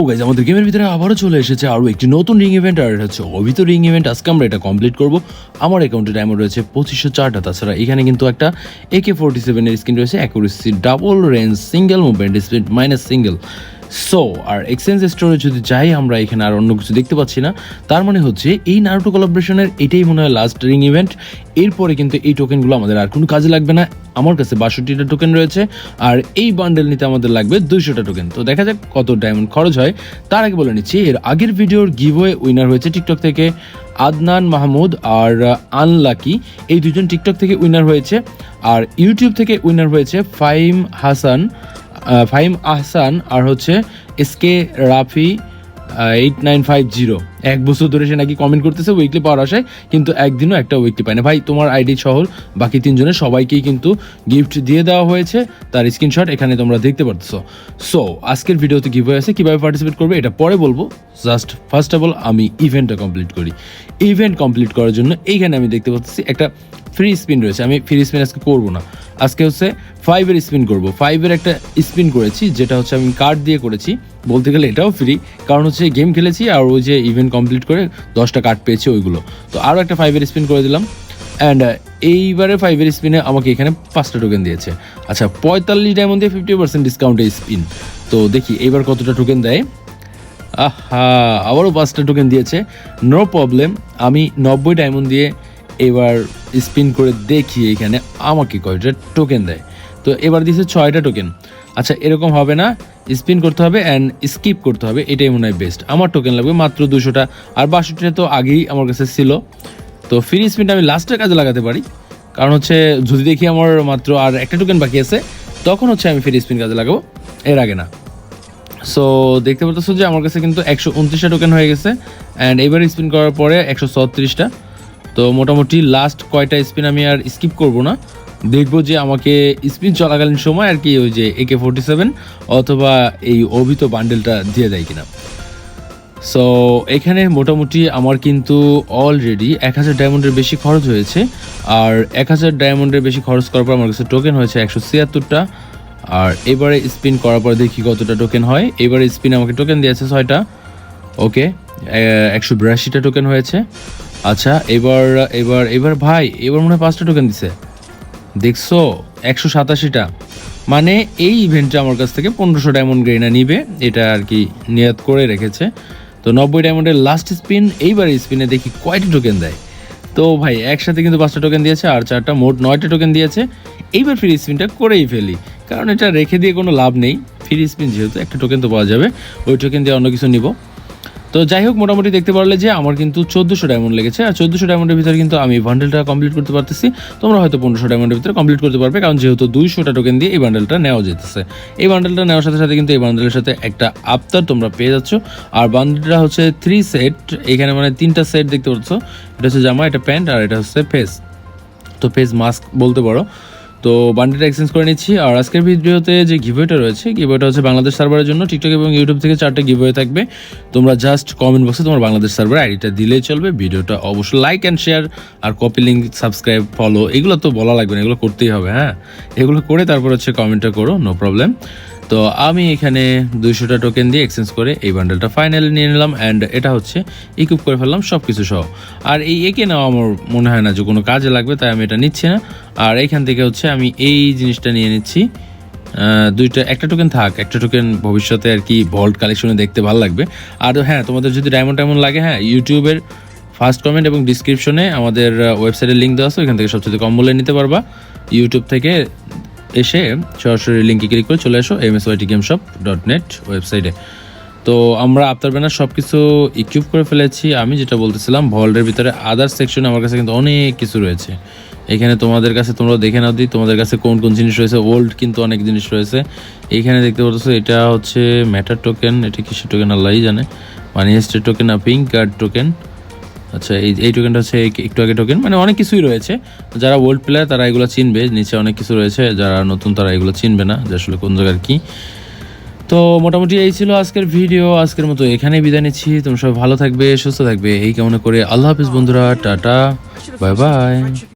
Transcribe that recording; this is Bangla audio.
ও গাইজ আমাদের গেমের ভিতরে আবারও চলে এসেছে আরও একটি নতুন রিং ইভেন্ট আর এটা হচ্ছে অভিত রিং ইভেন্ট আজকে আমরা এটা কমপ্লিট করব। আমার অ্যাকাউন্টে ডায়মন্ড রয়েছে পঁচিশশো চারটা। তাছাড়া এখানে কিন্তু একটা একে ফোর্টি সেভেনের স্ক্রিন রয়েছে accuracy double range single movement speed minus single so আর এক্সচেঞ্জ স্টোরে যদি যাই, আমরা এখানে আর অন্য কিছু দেখতে পাচ্ছি না। তার মানে হচ্ছে, এই নারুটো কোলাবরেশনের এটাই মনে হয় লাস্ট রিং ইভেন্ট এরপরে কিন্তু এই টোকেনগুলো আমাদের আর কোনো কাজে লাগবে না। আমার কাছে বাষট্টিটা টোকেন রয়েছে, আর এই বান্ডেল নিতে আমাদের লাগবে দুইশোটা টোকেন তো দেখা যাক কত ডায়মন্ড খরচ হয়। তার আগে বলে নিচ্ছি, এর আগের ভিডিওর গিভওয়ে উইনার হয়েছে টিকটক থেকে আদনান মাহমুদ আর আনলাকি। এই দুজন টিকটক থেকে উইনার হয়েছে। আর ইউটিউব থেকে উইনার হয়েছে ফাইম হাসান। ফাহিম আহসান আর হচ্ছে SK Rafi eight nine five zero এক বছর ধরে সে নাকি কমেন্ট করতেছে উইকলি পাওয়ার আশায়, কিন্তু একদিনও একটা উইকলি পায় না ভাই, তোমার আইডি সহ বাকি তিনজনের সবাইকেই কিন্তু গিফট দিয়ে দেওয়া হয়েছে। তার স্ক্রিনশট এখানে তোমরা দেখতে পারতেছো। সো আজকের ভিডিওতে কীভাবে আছে, কীভাবে পার্টিসিপেট করবে এটা পরে বলব। জাস্ট ফার্স্ট অফ অল আমি ইভেন্টটা কমপ্লিট করি। ইভেন্ট কমপ্লিট করার জন্য এইখানে আমি দেখতে পাচ্ছি একটা ফ্রি স্পিন রয়েছে। আমি ফ্রি স্পিন আজকে করব না। আজকে হচ্ছে ফাইভের স্পিন করব। ফাইভের একটা স্পিন করেছি, যেটা হচ্ছে আমি কার্ড দিয়ে করেছি। বলতে গেলে এটাও ফ্রি কারণ হচ্ছে গেম খেলেছি আর ওই যে ইভেন্ট কমপ্লিট করে দশটা কার্ড পেয়েছি ওইগুলো। তো আরও একটা ফাইভের স্পিন করে দিলাম। অ্যান্ড এইবারে ফাইভের স্পিনে আমাকে এখানে পাঁচটা টোকেন দিয়েছে। আচ্ছা পঁয়তাল্লিশ ডায়মন্ড দিয়ে ফিফটি পার্সেন্ট ডিসকাউন্টে স্পিন তো দেখি, এইবার কতটা টোকেন দেয়? আহা, আবারও পাঁচটা টোকেন দিয়েছে। নো প্রবলেম আমি নব্বই ডায়মন্ড দিয়ে এবার স্পিন করে দেখি এখানে আমাকে কয়টা টোকেন দেয়। তো এবার দিয়েছে ছয়টা টোকেন আচ্ছা এরকম হবে না। স্পিন করতে হবে অ্যান্ড স্কিপ করতে হবে, এটাই মনে হয় বেস্ট আমার টোকেন লাগবে মাত্র দুশোটা আর বাষট্টিটা তো আগেই আমার কাছে ছিল। তো ফ্রি স্পিনটা আমি লাস্টের কাজে লাগাতে পারি। কারণ হচ্ছে, যদি দেখি আমার মাত্র আর একটা টোকেন বাকি আছে, তখন হচ্ছে আমি ফ্রি স্পিন কাজে লাগাবো, এর আগে না। সো দেখতে পাচ্ছ যে আমার কাছে কিন্তু একশো উনত্রিশটা টোকেন হয়ে গেছে অ্যান্ড এবার স্পিন করার পরে একশো ছত্রিশটা। তো মোটামুটি লাস্ট কয়টা স্পিন আমি আর স্কিপ করব না। দেখব যে আমাকে স্পিন চলাকালীন সময় আর কি ওই যে একে ফোর্টি সেভেন অথবা এই অভিত বান্ডেলটা দিয়ে দেয় কিনা। সো এখানে মোটামুটি আমার কিন্তু অলরেডি এক হাজার ডায়মন্ডের বেশি খরচ হয়েছে আর এক হাজার ডায়মন্ডের বেশি খরচ করার পর আমার কাছে টোকেন হয়েছে একশো ছিয়াত্তরটা আর এবারে স্পিন করার পর দেখি কতটা টোকেন হয়। এবারে স্পিন আমাকে টোকেন দিয়েছে ছয়টা। ওকে একশো বিরাশিটা টোকেন হয়েছে। আচ্ছা এবার এবার এবার ভাই, এবার মনে হয় পাঁচটা টোকেন দিছে। দেখছ? একশো সাতাশিটা। মানে এই ইভেন্টটা আমার কাছ থেকে পনেরোশো ডায়মন্ড গ্রেনা নিবে, এটা আর কি নিয়াত করে রেখেছে। তো নব্বই ডায়মন্ডের লাস্ট স্পিন এইবার স্পিনে দেখি কয়টা টোকেন দেয়। তো ভাই, একসাথে কিন্তু পাঁচটা টোকেন দিয়েছে, আর চারটা মোট নয়টা টোকেন দিয়েছে। এইবার ফ্রি স্পিনটা করেই ফেলি। কারণ এটা রেখে দিয়ে কোনো লাভ নেই। ফ্রি স্পিন যেহেতু একটা টোকেন তো পাওয়া যাবে, ওই টোকেন দিয়ে অন্য কিছু নিব। তো যাই হোক, মোটামুটি দেখতে পারলে যে আমার কিন্তু চোদ্দোশো ডায়মন্ড লেগেছে। আর চোদ্দোশো ডায়মন্ডের ভিতরে কিন্তু আমি বান্ডেলটা কমপ্লিট করতে পারতেছি। তোমরা হয়তো পনেরোশো ডায়মন্ডের ভিতরে কমপ্লিট করতে পারবে, কারণ যেহেতু দুইশোটা টোকেন দিয়ে এই বান্ডেলটা নেওয়া যেতেছে। এই বান্ডেলটা নেওয়ার সাথে সাথে কিন্তু এই বান্ডেলের সাথে একটা আফতার তোমরা পেয়ে যাচ্ছ। আর বান্ডেলটা হচ্ছে থ্রি সেট এখানে মানে তিনটা সেট দেখতে পাচ্ছ। এটা হচ্ছে জামা, এটা প্যান্ট আর এটা হচ্ছে ফেস তো ফেস মাস্ক বলতে পারো। তো বান্ডিটা এক্সচেঞ্জ করে নিচ্ছি। আর আজকের ভিডিওতে যে গিভওয়েটা রয়েছে গিভওয়েটা হচ্ছে বাংলাদেশ সার্ভারের জন্য। টিকটক এবং ইউটিউব থেকে চারটে গিভওয়ে থাকবে। তোমরা জাস্ট কমেন্ট বক্সে তোমার বাংলাদেশ সার্ভার আইডিটা দিলেই চলবে। ভিডিওটা অবশ্যই লাইক অ্যান্ড শেয়ার আর কপি লিঙ্ক সাবস্ক্রাইব ফলো এগুলো তো বলা লাগবে না, এগুলো করতেই হবে হ্যাঁ? এগুলো করে তারপর হচ্ছে কমেন্টটা করো নো প্রবলেম তো আমি এখানে দুইশোটা টোকেন দিয়ে এক্সচেঞ্জ করে এই বান্ডেলটা ফাইনালি নিয়ে নিলাম অ্যান্ড এটা হচ্ছে ইকুইপ করে ফেললাম সব কিছু সহ। আর এই একে নেওয়া আমার মনে হয় না যে কোনো কাজে লাগবে, তাই আমি এটা নিচ্ছি না। আর এইখান থেকে হচ্ছে আমি এই জিনিসটা নিয়ে নিচ্ছি। দুইটা, একটা টোকেন থাক, একটা টোকেন ভবিষ্যতে আর কি ভল্ট কালেকশনে দেখতে ভালো লাগবে। আর হ্যাঁ তোমাদের যদি ডায়মন্ড টাইমন্ড লাগে হ্যাঁ ইউটিউবের ফার্স্ট কমেন্ট এবং ডিসক্রিপশনে আমাদের ওয়েবসাইটের লিঙ্ক দেওয়া আছে ওইখান থেকে সবচেয়ে কম মূল্যে নিতে পারবা। ইউটিউব থেকে এসে সরাসরি লিঙ্কে ক্লিক করে চলে এসো M S YT game shop dot net ওয়েবসাইটে তো আমরা আফতার ব্যানার সব কিছু ইকুইপ করে ফেলেছি। আমি যেটা বলতেছিলাম ভল্টের ভিতরে আদার সেকশনে আমার কাছে কিন্তু অনেক কিছু রয়েছে। এখানে তোমাদের কাছে তোমরা দেখে নাও দিই তোমাদের কাছে কোন কোন জিনিস রয়েছে। ওল্ড কিন্তু অনেক জিনিস রয়েছে। এইখানে দেখতে পাচ্ছ এটা হচ্ছে ম্যাটার টোকেন এটা কিসের টোকেন আল্লাহই জানে। মানি হেস্টের টোকেন আর পিঙ্ক কার্ড টোকেন আচ্ছা এই এই টোকেনটা হচ্ছে একটু আগে টোকেন মানে অনেক কিছুই রয়েছে। যারা ওল্ড প্লেয়ার তারা এগুলো চিনবে। নিচে অনেক কিছু রয়েছে। যারা নতুন তারা এগুলো চিনবে না যে আসলে কোন জায়গার কী। তো মোটামুটি এই ছিল আজকের ভিডিও আজকের মতো এখানে বিদায় নিচ্ছি। তোমরা সবাই ভালো থাকবে সুস্থ থাকবে। এই কেমন করে আল্লাহ হাফিজ বন্ধুরা টাটা। Bye bye